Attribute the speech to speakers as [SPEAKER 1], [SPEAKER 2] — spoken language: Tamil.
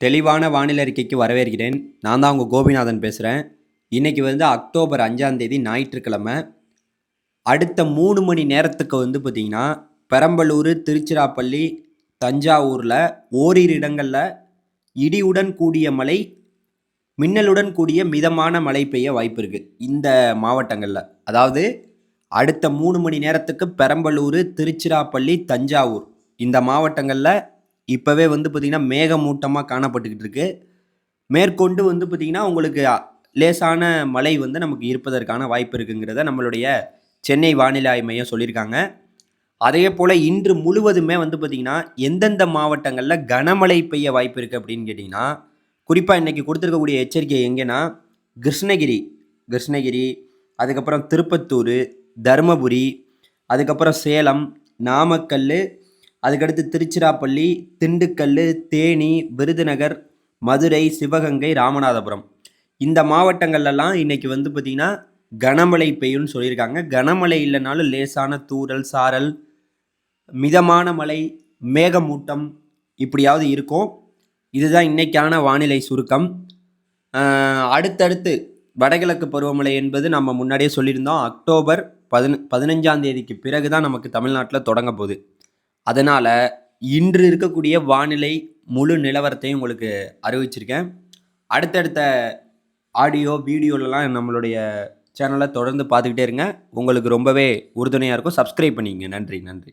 [SPEAKER 1] தெளிவான வானிலை அறிக்கைக்கு வரவேற்கிறேன். நான் தான் உங்கள் கோபிநாதன் பேசுகிறேன் இன்றைக்கி வந்து அக்டோபர் அஞ்சாந்தேதி ஞாயிற்றுக்கிழமை. அடுத்த மூணு மணி நேரத்துக்கு வந்து பார்த்திங்கன்னா பெரம்பலூர் திருச்சிராப்பள்ளி தஞ்சாவூரில் ஓரிரு இடங்களில் இடியுடன் கூடிய மழை மின்னலுடன் கூடிய மிதமான மழை பெய்ய வாய்ப்பு இருக்குது இந்த மாவட்டங்களில். அதாவது அடுத்த மூணு மணி நேரத்துக்கு பெரம்பலூர் திருச்சிராப்பள்ளி தஞ்சாவூர் இந்த மாவட்டங்களில் இப்போவே வந்து பார்த்திங்கன்னா மேகமூட்டமாக காணப்பட்டுக்கிட்டு இருக்கு மேற்கொண்டு வந்து பார்த்திங்கன்னா உங்களுக்கு லேசான மழை வந்து நமக்கு இருப்பதற்கான வாய்ப்பு இருக்குங்கிறத நம்மளுடைய சென்னை வானிலை ஆய்வு மையம் சொல்லியிருக்காங்க. அதே போல் இன்று முழுவதுமே வந்து பார்த்திங்கன்னா எந்தெந்த மாவட்டங்களில் கனமழை பெய்ய வாய்ப்பு இருக்குது அப்படின்னு கேட்டிங்கன்னா குறிப்பாக இன்றைக்கி கொடுத்துருக்கக்கூடிய எச்சரிக்கை எங்கேன்னா கிருஷ்ணகிரி கிருஷ்ணகிரி அதுக்கப்புறம் திருப்பத்தூர் தருமபுரி அதுக்கப்புறம் சேலம் நாமக்கல் அதுக்கடுத்து திருச்சிராப்பள்ளி திண்டுக்கல் தேனி விருதுநகர் மதுரை சிவகங்கை ராமநாதபுரம். இந்த மாவட்டங்கள்லாம் இன்னைக்கு வந்து பார்த்திங்கன்னா கனமழை பெய்யும்னு சொல்லியிருக்காங்க. கனமழை இல்லைனாலும் லேசான தூறல் சாரல் மிதமான மழை மேகமூட்டம் இப்படியாவது இருக்கும். இதுதான் இன்னைக்கான வானிலை சுருக்கம். அடுத்தடுத்து வடகிழக்கு பருவமழை என்பது நம்ம முன்னாடியே சொல்லியிருந்தோம். அக்டோபர் பதின பதினஞ்சாம் தேதிக்கு பிறகு தான் நமக்கு தமிழ்நாட்டில் தொடங்க போகுது. அதனால் இன்று இருக்கக்கூடிய வானிலை முழு நிலவரத்தையும் உங்களுக்கு அறிவிச்சிருக்கேன். அடுத்தடுத்த ஆடியோ வீடியோலலாம் நம்மளுடைய சேனலை தொடர்ந்து பார்த்துக்கிட்டே இருங்க. உங்களுக்கு ரொம்பவே உறுதுணையாக இருக்கும். சப்ஸ்கிரைப் பண்ணிங்க நன்றி நன்றி.